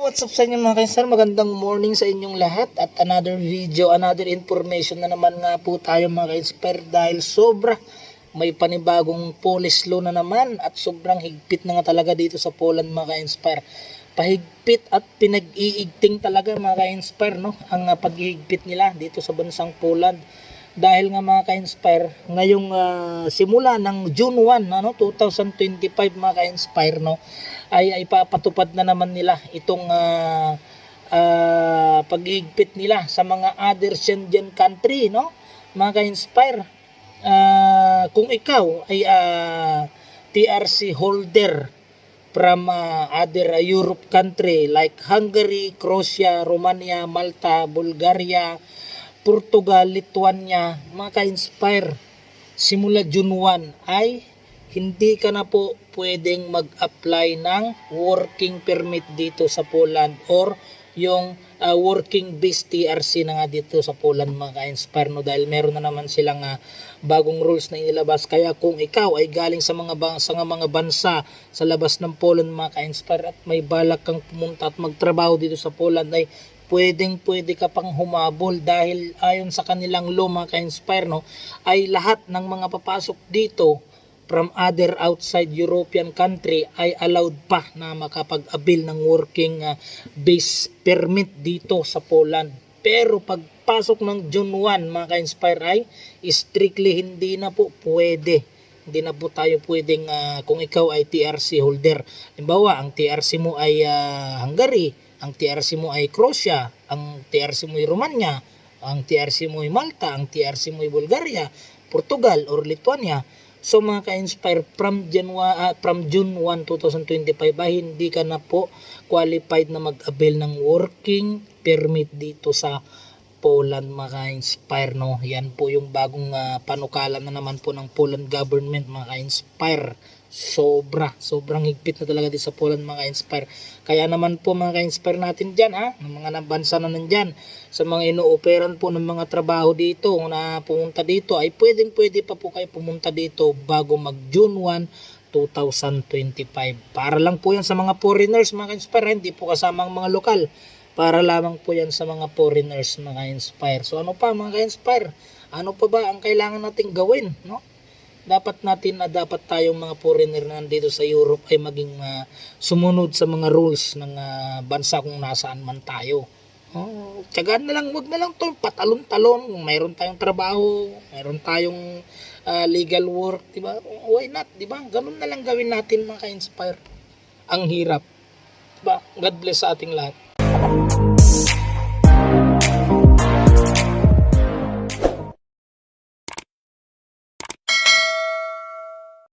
What's up sa inyo mga kainsan? Magandang morning sa inyong lahat at another video, another information na naman nga po tayo mga ka-inspire dahil sobra may panibagong police law na naman at sobrang higpit na nga talaga dito sa Poland mga ka-inspire. Pahigpit at pinag-iigting talaga mga ka-inspire no? ang uh, paghihigpit nila dito sa bansang Poland. Dahil nga mga ka-inspire, ngayong ah, simula ng June 1, ano, 2025 mga ka-inspire, no, ay, ay papatupad na naman nila itong ah, ah, paghihigpit nila sa mga other Schengen country, no, mga ka-inspire. Ah, kung ikaw ay ah, TRC holder from uh, other uh, Europe country like Hungary, Croatia, Romania, Malta, Bulgaria, Portugal, Lithuania, mga ka-inspire, simula June 1 ay hindi ka na po pwedeng mag-apply ng working permit dito sa Poland or yung uh, working based TRC na nga dito sa Poland mga ka-inspire no? Dahil meron na naman silang uh, bagong rules na inilabas. Kaya kung ikaw ay galing sa mga ba- sa mga bansa sa labas ng Poland mga ka-inspire at may balak kang pumunta at magtrabaho dito sa Poland ay pwedeng pwede ka pang humabol dahil ayon sa kanilang law mga ka-inspire no ay lahat ng mga papasok dito from other outside European country ay allowed pa na makapag-avail ng working uh, base permit dito sa Poland. Pero pagpasok ng June 1 mga ka-inspire ay strictly hindi na po pwede. Hindi na po tayo pwedeng uh, kung ikaw ay TRC holder. Halimbawa, ang TRC mo ay uh, Hungary, ang TRC mo ay Croatia, ang TRC mo ay Romania, ang TRC mo ay Malta, ang TRC mo ay Bulgaria, Portugal or Lithuania. So mga ka-inspire from, January, ah, from June 1, 2025 ay hindi ka na po qualified na mag-avail ng working permit dito sa Poland mga ka-inspire no. Yan po yung bagong ah, panukala na naman po ng Poland government mga ka-inspire. Sobra, sobrang higpit na talaga dito sa Poland mga ka-inspire. Kaya naman po mga ka-inspire natin dyan ha, ng mga nabansa na nandyan, sa mga ino-operan po ng mga trabaho dito na pumunta dito ay pwedeng pwede pa po kayo pumunta dito bago mag June 1, 2025. Para lang po yan sa mga foreigners mga ka-inspire, hindi po kasama ang mga lokal. Para lamang po yan sa mga foreigners mga ka-inspire. So ano pa mga ka-inspire? Ano pa ba ang kailangan nating gawin? No? dapat natin na dapat tayong mga foreigner na nandito sa Europe ay maging ah, sumunod sa mga rules ng ah, bansa kung nasaan man tayo. Oh, tiyagaan na lang, wag na lang to patalon-talon. Mayroon tayong trabaho, mayroon tayong ah, legal work, di ba? Why not, di ba? Ganun na lang gawin natin mga ka-inspire. Ang hirap. Di ba? God bless sa ating lahat. Thank you.